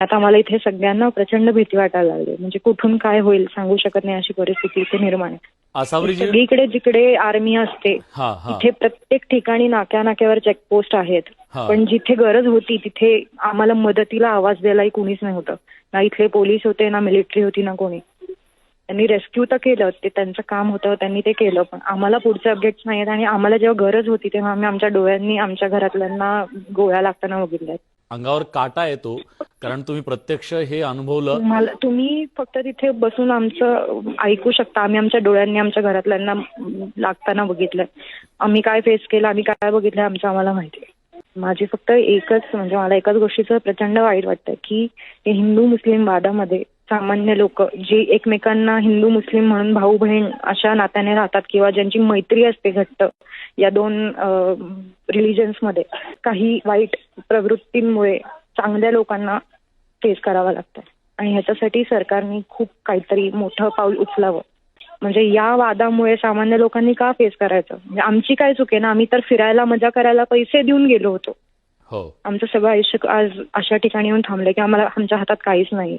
आता मला इथे सगळ्यांना प्रचंड भीती वाटायला लागली. म्हणजे कुठून काय होईल सांगू शकत नाही अशी परिस्थिती इथे निर्माण आहे. सगळीकडे जिकडे आर्मी असते हा हा. तिथे प्रत्येक ठिकाणी नाक्या नाक्यावर चेकपोस्ट आहेत. पण जिथे गरज होती तिथे आम्हाला मदतीला आवाज द्यायलाही कुणीच नव्हतं. ना इथले पोलीस होते ना मिलिटरी होती ना कोणी. त्यांनी रेस्क्यू तर केलं ते त्यांचं काम होतं त्यांनी ते केलं पण आम्हाला पुढचे अपडेट्स नाही आहेत आणि आम्हाला जेव्हा गरज होती तेव्हा आम्ही आमच्या डोळ्यांनी आमच्या घरातल्यांना गोळ्या लागताना बघितल्या अंगावर काटा येतो. कारण तुम्ही प्रत्यक्ष हे अनुभवलं. तुम्ही फक्त तिथे बसून आमचं ऐकू शकता. आम्ही आमच्या डोळ्यांनी आमच्या घरातल्यांना लागताना बघितलंय आम्ही काय फेस केलं आम्ही काय बघितलं आमचं आम्हाला माहिती आहे माझी फक्त एकच म्हणजे मला एकाच गोष्टीचं प्रचंड वाईट वाटतं की हिंदू मुस्लिम वादामध्ये सामान्य लोक जे एकमेकांना हिंदू मुस्लिम म्हणून भाऊ बहीण अशा नात्याने राहतात किंवा ज्यांची मैत्री असते घट्ट या दोन रिलिजन्समध्ये काही वाईट प्रवृत्तींमुळे चांगल्या लोकांना फेस करावं लागतं आणि ह्याच्यासाठी सरकारने खूप काहीतरी मोठं पाऊल उचलावं. म्हणजे या वादामुळे सामान्य लोकांनी का फेस करायचं? म्हणजे आमची काय चूक आहे ना? आम्ही तर फिरायला मजा करायला पैसे देऊन गेलो होतो. हो. आमचं सगळं आयुष्य आज अशा ठिकाणी येऊन थांबलं की आम्हाला आमच्या हातात काहीच नाही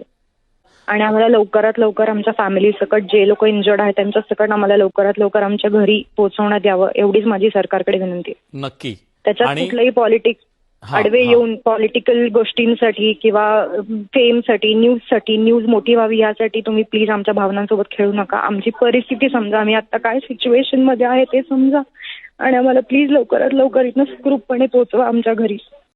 आणि आम्हाला लवकरात लवकर आमच्या फॅमिली सकट जे लोक इंजर्ड आहेत त्यांच्या सकट आम्हाला लवकरात लवकर आमच्या घरी पोहोचवण्यात यावं एवढीच माझी सरकारकडे विनंती आहे. नक्की. त्याच्यात कुठलंही पॉलिटिक्स आडवे. येऊन पॉलिटिकल गोष्टींसाठी किंवा फेमसाठी न्यूजसाठी न्यूज मोठी व्हावी यासाठी तुम्ही प्लीज आमच्या भावनांसोबत खेळू नका. आमची परिस्थिती समजा आम्ही आता काय सिच्युएशनमध्ये आहे ते समजा. आणि आम्हाला प्लीज लवकरात लवकर इथनं सुखरूपपणे पोहोचवा आमच्या घरी.